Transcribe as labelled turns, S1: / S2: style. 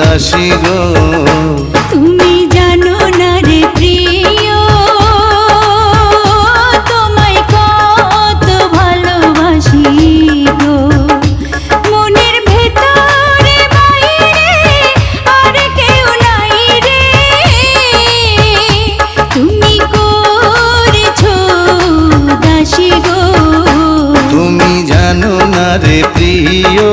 S1: দাসী গো।
S2: তুমি জানো না রে প্রিয় তোমায় কত ভালোবাসি গো। মনের ভেতরে বাইরে আর কেউ নাই রে। তুমি করেছ দাসী গো।
S1: তুমি জানো না রে প্রিয়।